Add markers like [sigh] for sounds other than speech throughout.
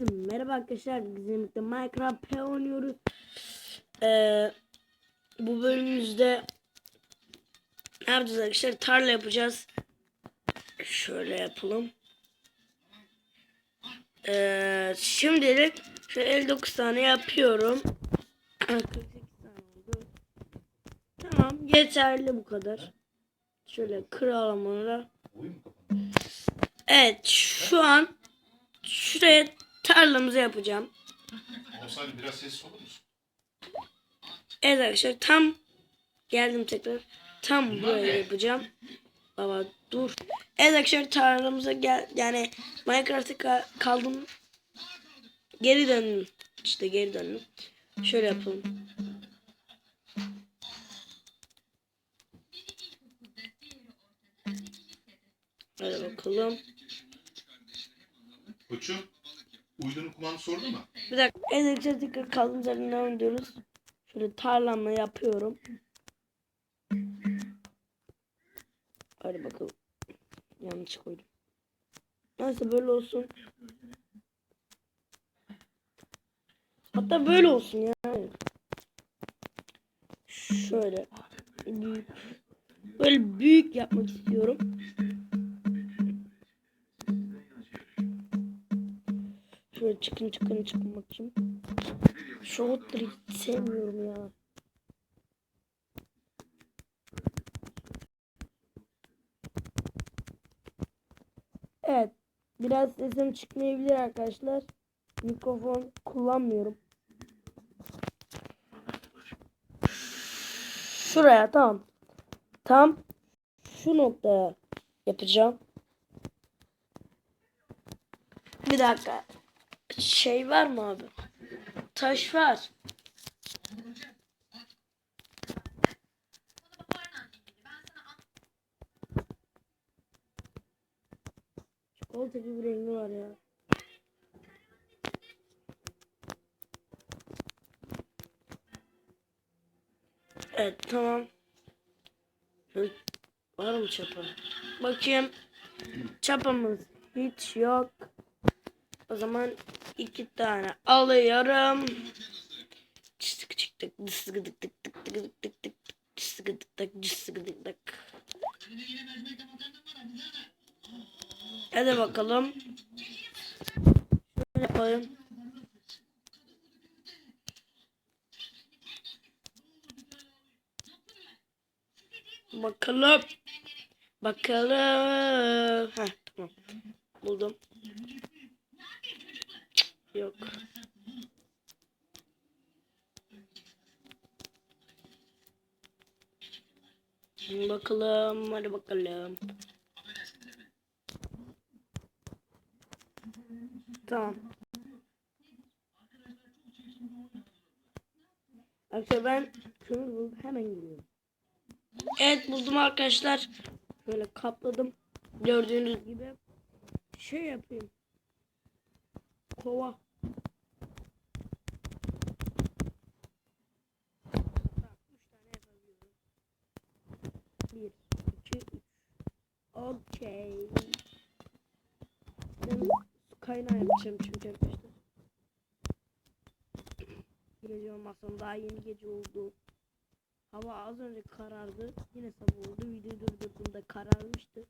Merhaba arkadaşlar, biz birlikte Minecraft P oynuyoruz. Ee, bu bölümümüzde ne yapacağız arkadaşlar? Tarla yapacağız. Şöyle yapalım. Ee, şimdilik şöyle 59 tane yapıyorum. 48 tane oldu. Tamam, yeterli bu kadar. Şöyle da. Evet, şu an şuraya tarlamızı yapacağım. Olsaydı biraz sessiz olur musun? Evet arkadaşlar tam geldim tekrar. Tam buraya yapacağım. Baba dur. Evet arkadaşlar tarlamıza gel yani Minecraft'a ka- kaldım. Geri döndüm. İşte geri döndüm. Şöyle yapalım. Hadi bakalım. Koçum, uydunun kumandası sordu mu? Bir dakika. Arkadaşlar tekrar kaldığımız yerden devam ediyoruz. Şöyle tarlamla yapıyorum. Hadi bakalım. Yanlış koydum. Neyse böyle olsun. Hatta böyle olsun ya. Şöyle. Büyük. Böyle büyük yapmak istiyorum. Şöyle çıkın çıkın çıkın bakayım. Şu otları hiç sevmiyorum ya. Evet. Biraz sesim çıkmayabilir arkadaşlar. Mikrofon kullanmıyorum. Şuraya tamam. Tam şu noktaya yapacağım. Bir dakika. Şey var mı abi? Taş var. Çikolata gibi rengi var ya. Evet tamam. Var mı çapa? Bakayım. Çapamız hiç yok. O zaman iki tane alıyorum. Çık çık tık dık dık dık dık dık dık dık dık çık dık dık çık dık dık. Hadi bakalım. Şöyle yapalım. Bakalım. Bakalım. Heh, tamam. Buldum. Yok. Bakalım, hadi bakalım. Tamam. Arkadaşlar ben kömür buldum hemen geliyorum. Evet buldum arkadaşlar. Böyle kapladım. Gördüğünüz gibi. Şey yapayım. Kova. Bak, üç tane yapabiliyorum. Bir, iki, üç. Okey. Ben kaynağı yapacağım çünkü arkadaşlar. Gece olmasın daha yeni gece oldu. Hava az önce karardı. Yine sabah oldu. Videoyu durdurduğumda kararmıştı.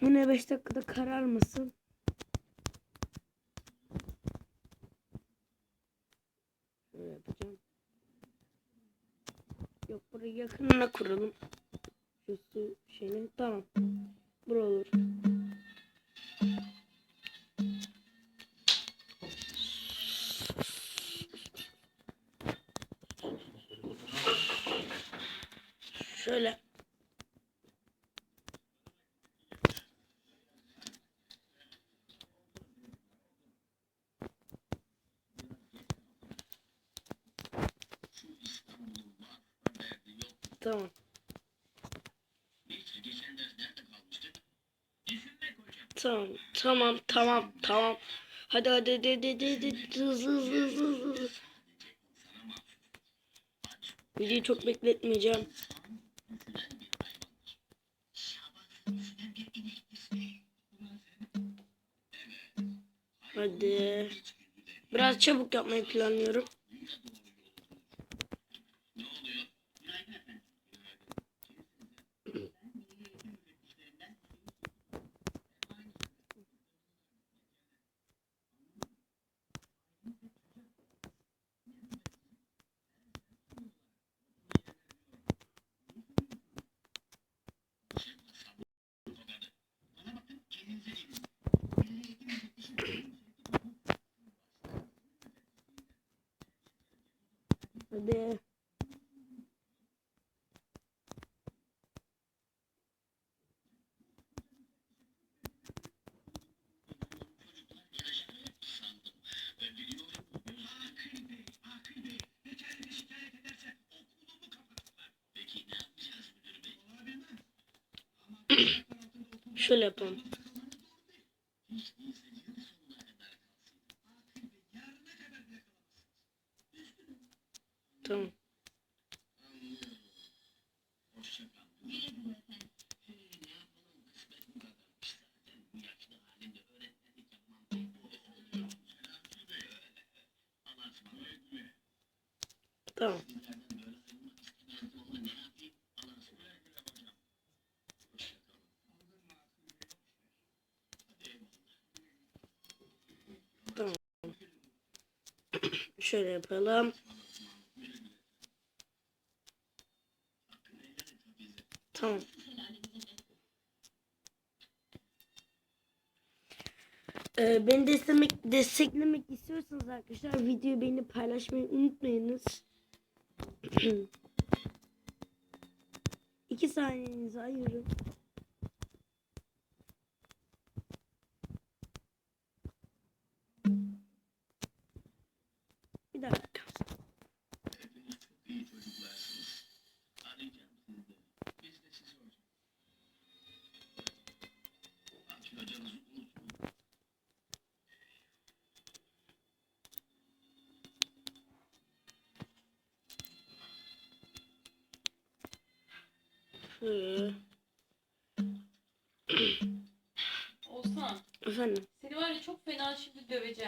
Yine 5 dakikada kararmasın. Yapacağım. Yok burayı yakınına kuralım. Su şeyini. Tamam. Bura. Şöyle. Tamam. Tamam, tamam, tamam, tamam. Hadi hadi hadi hadi hadi, hızlı hızlı hızlı hızlı. Videoyu çok bekletmeyeceğim. Hadi. Biraz çabuk yapmayı planlıyorum. Hadi. Şöyle yapalım. Tamam. Tamam. Tamam. [clears throat] Şöyle yapalım. Tamam. Ee, beni desteklemek, desteklemek istiyorsanız arkadaşlar videoyu beğenip paylaşmayı unutmayınız. [clears throat] İki saniyenizi ayırın. Bir dakika. Olsan efendim. seni var ya çok fena şimdi döveceğim.